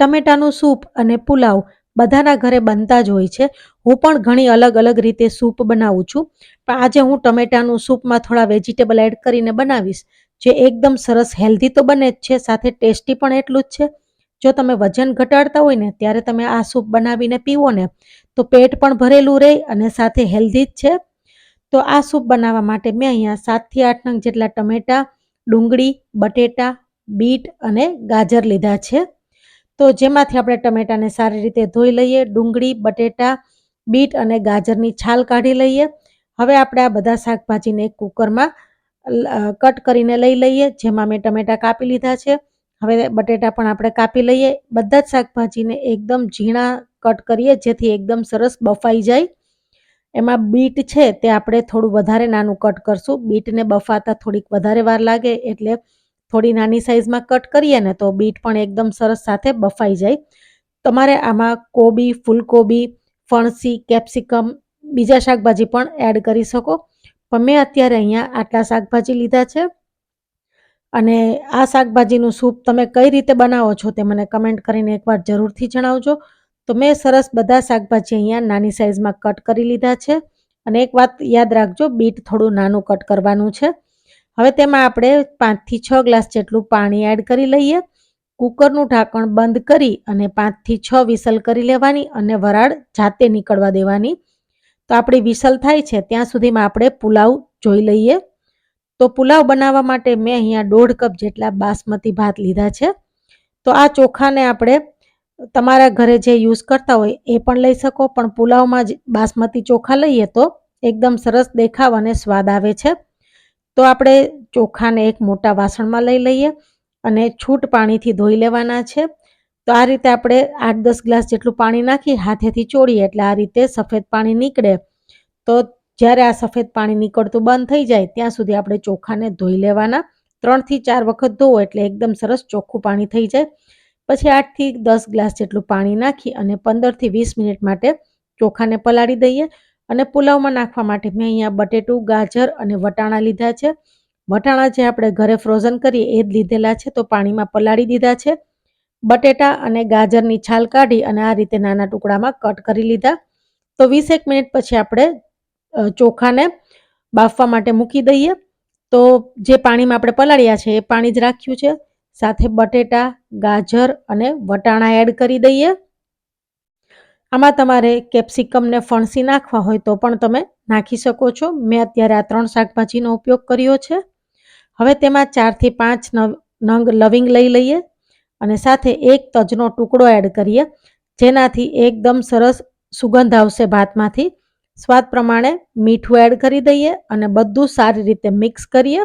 ટમેટાનું soup અને પુલાવ બધાના ઘરે બનતા જ હોય છે. હું પણ ઘણી અલગ અલગ રીતે સૂપ બનાવું છું. પણ આજે હું ટમેટાનું સૂપમાં થોડા વેજીટેબલ એડ કરીને બનાવીશ, જે એકદમ સરસ હેલ્ધી તો બને જ છે, સાથે ટેસ્ટી પણ એટલું જ છે. જો તમે વજન ઘટાડતા હોય ને, ત્યારે તમે આ સૂપ બનાવીને પીવો ને, તો પેટ પણ ભરેલું રહે અને સાથે હેલ્ધી જ છે. તો આ સૂપ બનાવવા માટે મેં અહીંયા સાતથી આઠ નંગ જેટલા ટમેટાં, ડુંગળી, બટેટા, બીટ અને ગાજર લીધા છે. તો જેમાંથી આપણે ટમેટાને સારી રીતે ધોઈ લઈએ, ડુંગળી, બટેટા, બીટ અને ગાજરની છાલ કાઢી લઈએ. હવે આપણે આ બધા શાકભાજીને કુકરમાં કટ કરીને લઈ લઈએ, જેમાં મેં ટમેટા કાપી લીધા છે. હવે બટેટા પણ આપણે કાપી લઈએ. બધા જ શાકભાજીને એકદમ ઝીણા કટ કરીએ, જેથી એકદમ સરસ બફાઈ જાય. એમાં બીટ છે તે આપણે થોડું વધારે નાનું કટ કરશું. બીટને બફાતા થોડીક વધારે વાર લાગે એટલે થોડી નાની સાઇઝમાં કટ કરીએ ને તો બીટ પણ એકદમ સરસ સાથે બફાઈ જાય. તમારે આમાં કોબી, ફૂલકોબી, ફણસી, કેપ્સિકમ, બીજા શાકભાજી પણ એડ કરી શકો. પણ મેં અત્યારે અહીંયા આટલા શાકભાજી લીધા છે. અને આ શાકભાજીનું સૂપ તમે કઈ રીતે બનાવો છો તે મને કમેન્ટ કરીને એકવાર જરૂરથી જણાવજો. તો મેં સરસ બધા શાકભાજી અહીંયા નાની સાઇઝમાં કટ કરી લીધા છે. અને એક વાત યાદ રાખજો, બીટ થોડું નાનું કટ કરવાનું છે. હવે તેમાં આપણે પાંચથી છ ગ્લાસ જેટલું પાણી એડ કરી લઈએ. કુકરનું ઢાંકણ બંધ કરી અને પાંચથી છ વિસલ કરી લેવાની અને વરાળ જાતે નીકળવા દેવાની. તો આપણી વિસલ થાય છે, ત્યાં સુધીમાં આપણે પુલાવ જોઈ લઈએ. તો પુલાવ બનાવવા માટે મેં અહીંયા દોઢ કપ જેટલા બાસમતી ભાત લીધા છે. તો આ ચોખાને આપણે તમારા ઘરે જે યુઝ કરતા હોય એ પણ લઈ શકો, પણ પુલાવમાં જ બાસમતી ચોખા લઈએ તો એકદમ સરસ દેખાવ અને સ્વાદ આવે છે. તો આપણે ચોખાને એક મોટા વાસણમાં લઈ લઈએ અને છૂટ પાણીથી ધોઈ લેવાના છે. તો આ રીતે આપણે આઠ દસ ગ્લાસ જેટલું પાણી નાખી હાથેથી ચોળીએ એટલે આ રીતે સફેદ પાણી નીકળે. તો જ્યારે આ સફેદ પાણી નીકળતું બંધ થઈ જાય ત્યાં સુધી આપણે ચોખાને ધોઈ લેવાના. ત્રણથી ચાર વખત ધોવો એટલે એકદમ સરસ ચોખ્ખું પાણી થઈ જાય. પછી આઠથી દસ ગ્લાસ જેટલું પાણી નાખી અને પંદરથી વીસ મિનિટ માટે ચોખાને પલાળી દઈએ. અને પુલાવમાં નાખવા માટે મેં અહીંયા બટેટું, ગાજર અને વટાણા લીધા છે. વટાણા જે આપણે ઘરે ફ્રોઝન કરીએ એ જ લીધેલા છે, તો પાણીમાં પલાળી દીધા છે. બટેટા અને ગાજરની છાલ કાઢી અને આ રીતે નાના ટુકડામાં કટ કરી લીધા. તો વીસેક મિનિટ પછી આપણે ચોખાને બાફવા માટે મૂકી દઈએ. તો જે પાણીમાં આપણે પલાળ્યા છે એ પાણી જ રાખ્યું છે. સાથે બટેટા, ગાજર અને વટાણા એડ કરી દઈએ. આમાં તમારે કેપ્સિકમને ફણસી નાખવા હોય તો પણ તમે નાખી શકો છો. મેં અત્યારે આ ત્રણ શાકભાજીનો ઉપયોગ કર્યો છે. હવે તેમાં ચારથી પાંચ નંગ લવિંગ લઈ લઈએ અને સાથે એક તજનો ટુકડો એડ કરીએ, જેનાથી એકદમ સરસ સુગંધ આવશે ભાતમાંથી. સ્વાદ પ્રમાણે મીઠું એડ કરી દઈએ અને બધું સારી રીતે મિક્સ કરીએ.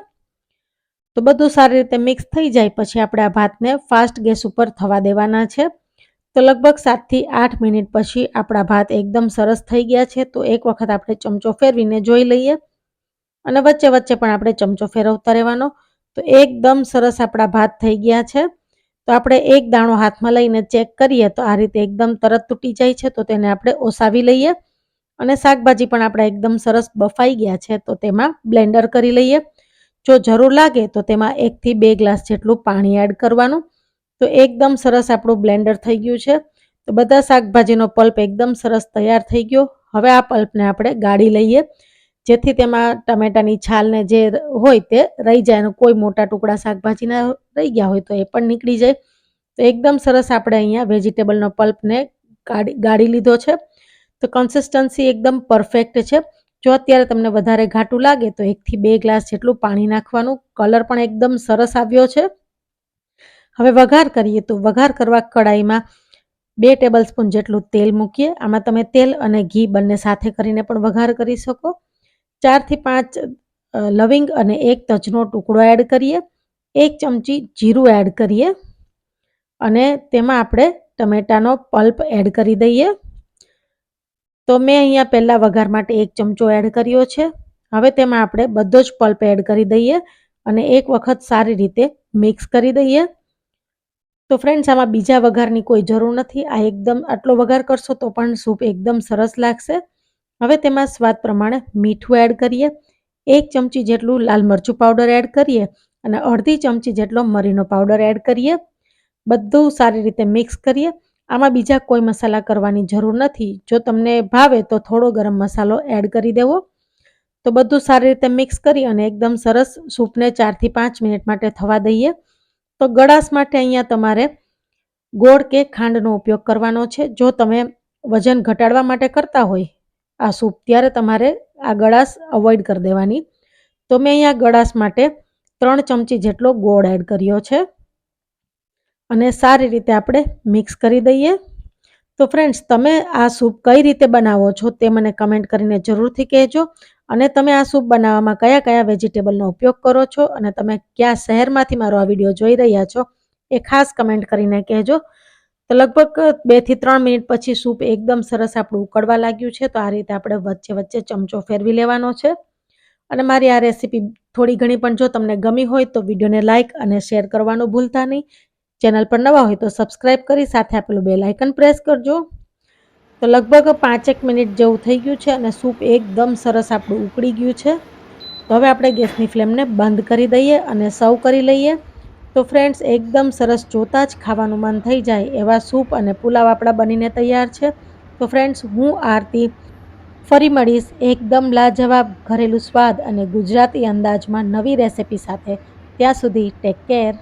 તો બધું સારી રીતે મિક્સ થઈ જાય, પછી આપણે આ ભાતને ફાસ્ટ ગેસ ઉપર થવા દેવાના છે. તો લગભગ સાતથી આઠ મિનિટ પછી આપણા ભાત એકદમ સરસ થઈ ગયા છે. તો એક વખત આપણે ચમચો ફેરવીને જોઈ લઈએ. અને વચ્ચે વચ્ચે પણ આપણે ચમચો ફેરવતા રહેવાનો. તો એકદમ સરસ આપણા ભાત થઈ ગયા છે. તો આપણે એક દાણો હાથમાં લઈને ચેક કરીએ તો આ રીતે એકદમ તરત તૂટી જાય છે. તો તેને આપણે ઓસાવી લઈએ. અને શાકભાજી પણ આપણા એકદમ સરસ બફાઈ ગયા છે. તો તેમાં બ્લેન્ડર કરી લઈએ. જો જરૂર લાગે તો તેમાં એકથી બે ગ્લાસ જેટલું પાણી એડ કરવાનું. તો એકદમ સરસ આપણું બ્લેન્ડર થઈ ગયું છે. તો બધા શાકભાજીનો પલ્પ એકદમ સરસ તૈયાર થઈ ગયો. હવે આ પલ્પને આપણે ગાળી લઈએ. જેથી તેમાં ટમેટાની છાલને જે હોય તે રહી જાય અને કોઈ મોટા ટુકડા શાકભાજીના રહી ગયા હોય તો એ પણ નીકળી જાય. તો એકદમ સરસ આપણે અહીંયા વેજીટેબલનો પલ્પને ગાળી ગાળી લીધો છે. તો કન્સિસ્ટન્સી એકદમ પરફેક્ટ છે. જો અત્યારે તમને વધારે ઘાટું લાગે તો એકથી બે ગ્લાસ જેટલું પાણી નાખવાનું. કલર પણ એકદમ સરસ આવ્યો છે. હવે વઘાર કરીએ તો વઘાર કરવા કડાઈમાં બે ટેબલ સ્પૂન જેટલું તેલ મૂકીએ. આમાં તમે તેલ અને ઘી બંને સાથે કરીને પણ વઘાર કરી શકો. ચારથી પાંચ લવિંગ અને એક તજનો ટુકડો એડ કરીએ. એક ચમચી જીરું એડ કરીએ. અને તેમાં આપણે ટમેટાનો પલ્પ એડ કરી દઈએ. તો મેં અહીંયા પહેલાં વઘાર માટે એક ચમચો એડ કર્યો છે. હવે તેમાં આપણે બધો જ પલ્પ એડ કરી દઈએ અને એક વખત સારી રીતે મિક્સ કરી દઈએ. તો ફ્રેન્ડ્સ આમાં બીજા વઘારની કોઈ જરૂર નથી. આ એકદમ આટલો વઘાર કરશો તો પણ સૂપ એકદમ સરસ લાગશે. હવે તેમાં સ્વાદ પ્રમાણે મીઠું એડ કરીએ. એક ચમચી જેટલું લાલ મરચું પાવડર એડ કરીએ અને અડધી ચમચી જેટલો મરીનો પાવડર એડ કરીએ. બધું સારી રીતે મિક્સ કરીએ. આમાં બીજા કોઈ મસાલા કરવાની જરૂર નથી. જો તમને ભાવે તો થોડો ગરમ મસાલો એડ કરી દેવો. તો બધું સારી રીતે મિક્સ કરી અને એકદમ સરસ સૂપને ચારથી પાંચ મિનિટ માટે થવા દઈએ. તો ગળાશ માટે અહીંયા તમારે ગોળ કે ખાંડનો ઉપયોગ કરવાનો છે. જો તમે વજન ઘટાડવા માટે કરતા હોય આ સૂપ, ત્યારે તમારે આ ગળાશ અવોઇડ કરી દેવાની. તો મેં અહીંયા ગળાશ માટે ત્રણ ચમચી જેટલો ગોળ એડ કર્યો છે. અને સારી રીતે આપણે મિક્સ કરી દઈએ. તો ફ્રેન્ડ્સ, તમે આ સૂપ કઈ રીતે બનાવો છો તે મને કમેન્ટ કરીને જરૂરથી કહેજો. અને તમે આ સૂપ બનાવવામાં કયા કયા વેજીટેબલનો ઉપયોગ કરો છો અને તમે કયા શહેરમાંથી મારો આ વીડિયો જોઈ રહ્યા છો એ ખાસ કમેન્ટ કરીને કહેજો. તો લગભગ બેથી ત્રણ મિનિટ પછી સૂપ એકદમ સરસ આપણું ઉકળવા લાગ્યું છે, તો આ રીતે આપણે વચ્ચે વચ્ચે ચમચો ફેરવી લેવાનો છે. અને મારી આ રેસીપી થોડી ઘણી પણ જો તમને ગમી હોય તો વિડીયોને લાઇક અને શેર કરવાનું ભૂલતા નહીં. ચેનલ પર નવા હોય તો સબસ્ક્રાઈબ કરી સાથે આપેલું બે લાઇકન પ્રેસ કરજો. તો લગભગ પાંચેક મિનિટ જેવું થઈ ગયું છે અને સૂપ એકદમ સરસ આપણું ઉકળી ગયું છે. તો હવે આપણે ગેસની ફ્લેમને બંધ કરી દઈએ અને સર્વ કરી લઈએ. તો ફ્રેન્ડ્સ, એકદમ સરસ જોતાં જ ખાવાનું મન થઈ જાય એવા સૂપ અને પુલાવ આપણા બનીને તૈયાર છે. તો ફ્રેન્ડ્સ, હું આરતી. ફરી મળીશ એકદમ લાજવાબ ઘરેલું સ્વાદ અને ગુજરાતી અંદાજમાં નવી રેસિપી સાથે. ત્યાં સુધી ટેક કેર.